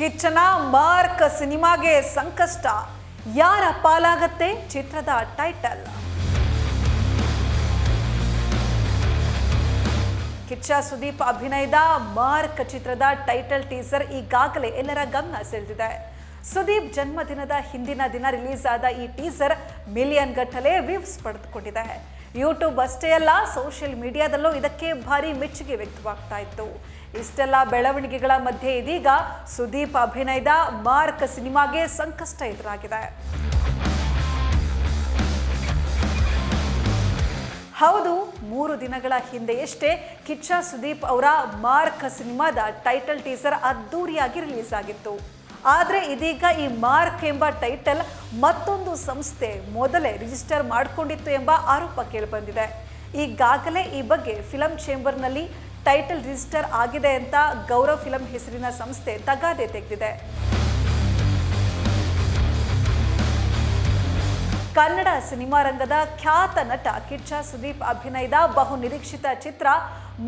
ಕಿಚ್ಚನ mark ಸಿನಿಮಾಗೆ ಸಂಕಷ್ಟ. ಯಾರ ಪಾಲಾಗತ್ತೆ ಚಿತ್ರದ ಟೈಟಲ್? ಕಿಚ್ಚ ಸುದೀಪ್ ಅಭಿನಯದ ಮಾರ್ಕ್ ಚಿತ್ರದ ಟೈಟಲ್ ಟೀಸರ್ ಈಗಾಗಲೇ ಎಲ್ಲರ ಗಮನ ಸೆಳೆದಿದೆ. ಸುದೀಪ್ ಜನ್ಮದಿನದ ಹಿಂದಿನ ದಿನ ರಿಲೀಸ್ ಆದ ಈ ಟೀಸರ್ ಮಿಲಿಯನ್ ಗಟ್ಟಲೆ ವ್ಯೂಸ್ ಪಡೆದುಕೊಂಡಿದೆ. ಯೂಟ್ಯೂಬ್ ಅಷ್ಟೇ ಅಲ್ಲ, ಸೋಷಿಯಲ್ ಮೀಡಿಯಾದಲ್ಲೂ ಇದಕ್ಕೆ ಭಾರಿ ಮೆಚ್ಚುಗೆ ವ್ಯಕ್ತವಾಗ್ತಾ ಇತ್ತು. ಇಷ್ಟೆಲ್ಲ ಬೆಳವಣಿಗೆಗಳ ಮಧ್ಯೆ ಇದೀಗ ಸುದೀಪ್ ಅಭಿನಯದ ಮಾರ್ಕ್ ಸಿನಿಮಾಗೆ ಸಂಕಷ್ಟ ಎದುರಾಗಿದೆ. ಹೌದು, ಮೂರು ದಿನಗಳ ಹಿಂದೆಯಷ್ಟೇ ಕಿಚ್ಚ ಸುದೀಪ್ ಅವರ ಮಾರ್ಕ್ ಸಿನಿಮಾದ ಟೈಟಲ್ ಟೀಸರ್ ಅದ್ದೂರಿಯಾಗಿ ರಿಲೀಸ್ ಆಗಿತ್ತು. ಆದರೆ ಇದೀಗ ಈ ಮಾರ್ಕ್ ಎಂಬ ಟೈಟಲ್ ಮತ್ತೊಂದು ಸಂಸ್ಥೆ ಮೊದಲೇ ರಿಜಿಸ್ಟರ್ ಮಾಡಿಕೊಂಡಿತ್ತು ಎಂಬ ಆರೋಪ ಕೇಳಿಬಂದಿದೆ. ಈಗಾಗಲೇ ಈ ಬಗ್ಗೆ ಫಿಲಂ ಚೇಂಬರ್ನಲ್ಲಿ ಟೈಟಲ್ ರಿಜಿಸ್ಟರ್ ಆಗಿದೆ ಅಂತ ಗೌರವ್ ಫಿಲಂ ಹೆಸರಿನ ಸಂಸ್ಥೆ ತಗಾದೆ ತೆಗೆದಿದೆ. ಕನ್ನಡ ಸಿನಿಮಾ ರಂಗದ ಖ್ಯಾತ ನಟ ಕಿಚ್ಚ ಸುದೀಪ್ ಅಭಿನಯದ ಬಹು ನಿರೀಕ್ಷಿತ ಚಿತ್ರ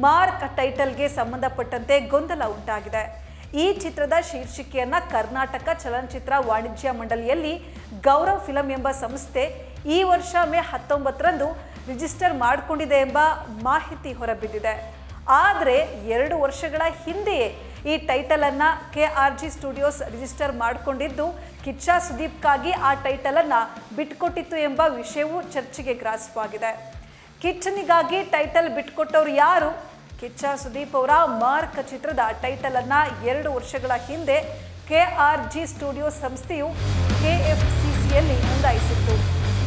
ಮಾರ್ಕ್ ಟೈಟಲ್ಗೆ ಸಂಬಂಧಪಟ್ಟಂತೆ ಗೊಂದಲ ಉಂಟಾಗಿದೆ. ಈ ಚಿತ್ರದ ಶೀರ್ಷಿಕೆಯನ್ನ ಕರ್ನಾಟಕ ಚಲನಚಿತ್ರ ವಾಣಿಜ್ಯ ಮಂಡಳಿಯಲ್ಲಿ ಗೌರವ್ ಫಿಲಂ ಎಂಬ ಸಂಸ್ಥೆ ಈ ವರ್ಷ ಮೇ ಹತ್ತೊಂಬತ್ತರಂದು ರಿಜಿಸ್ಟರ್ ಮಾಡಿಕೊಂಡಿದೆ ಎಂಬ ಮಾಹಿತಿ ಹೊರಬಿದ್ದಿದೆ. ಆದರೆ ಎರಡು ವರ್ಷಗಳ ಹಿಂದೆಯೇ ಈ ಟೈಟಲ್ ಅನ್ನ K R G studios register ಮಾಡಿಕೊಂಡಿದ್ದು, ಕಿಚ್ಚ ಸುದೀಪ್ಗಾಗಿ ಆ ಟೈಟಲ್ ಅನ್ನ ಬಿಟ್ಕೊಟ್ಟಿತ್ತು ಎಂಬ ವಿಷಯವೂ ಚರ್ಚೆಗೆ ಗ್ರಾಸವಾಗಿದೆ. ಕಿಚ್ಚನಿಗಾಗಿ ಟೈಟಲ್ ಬಿಟ್ಕೊಟ್ಟವ್ರು ಯಾರು? ಕಿಚ್ಚ ಸುದೀಪ್ ಅವರ ಮಾರ್ಕ್ ಚಿತ್ರದ ಟೈಟಲ್ ಅನ್ನ ಎರಡು ವರ್ಷಗಳ ಹಿಂದೆ ಕೆ ಆರ್ ಜಿ ಸ್ಟುಡಿಯೋ ಸಂಸ್ಥೆಯು ಕೆಎಫ್ಸಿಸಿಯಲ್ಲಿ ನೋಂದಾಯಿಸಿತ್ತು.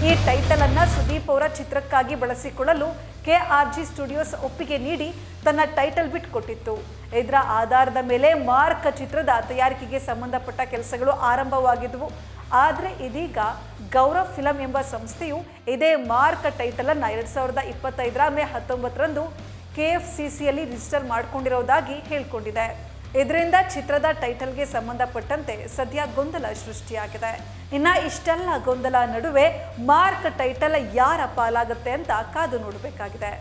ಈ ಟೈಟಲ್ ಅನ್ನ ಸುದೀಪ್ ಅವರ ಚಿತ್ರಕ್ಕಾಗಿ ಬಳಸಿಕೊಳ್ಳಲು ಕೆ ಆರ್ ಜಿ ಸ್ಟುಡಿಯೋಸ್ ಒಪ್ಪಿಗೆ ನೀಡಿ ತನ್ನ ಟೈಟಲ್ ಬಿಟ್ಕೊಟ್ಟಿತ್ತು ಇದರ ಆಧಾರದ ಮೇಲೆ ಮಾರ್ಕ್ ಚಿತ್ರದ ತಯಾರಿಕೆಗೆ ಸಂಬಂಧಪಟ್ಟ ಕೆಲಸಗಳು ಆರಂಭವಾಗಿದ್ದವು ಆದರೆ ಇದೀಗ ಗೌರವ್ ಫಿಲಂ ಎಂಬ ಸಂಸ್ಥೆಯು ಇದೇ ಮಾರ್ಕ್ ಟೈಟಲ್ ಎರಡು ಎರಡ್ ಸಾವಿರದ ಇಪ್ಪತ್ತೈದರ ಮೇ ಹತ್ತೊಂಬತ್ತರಂದು ಕೆ ಎಫ್ ಸಿ ಸಿಯಲ್ಲಿ ರಿಜಿಸ್ಟರ್ ಮಾಡಿಕೊಂಡಿರೋದಾಗಿ ಹೇಳಿಕೊಂಡಿದೆ. ಇದರಿಂದ ಚಿತ್ರದ ಟೈಟಲ್ಗೆ ಸಂಬಂಧಪಟ್ಟಂತೆ ಸದ್ಯ ಗೊಂದಲ ಸೃಷ್ಟಿಯಾಗಿದೆ. ಇನ್ನ ಇಷ್ಟೆಲ್ಲ ಗೊಂದಲ ನಡುವೆ ಮಾರ್ಕ್ ಟೈಟಲ್ ಯಾರ ಪಾಲಾಗುತ್ತೆ ಅಂತ ಕಾದು ನೋಡಬೇಕಾಗಿದೆ.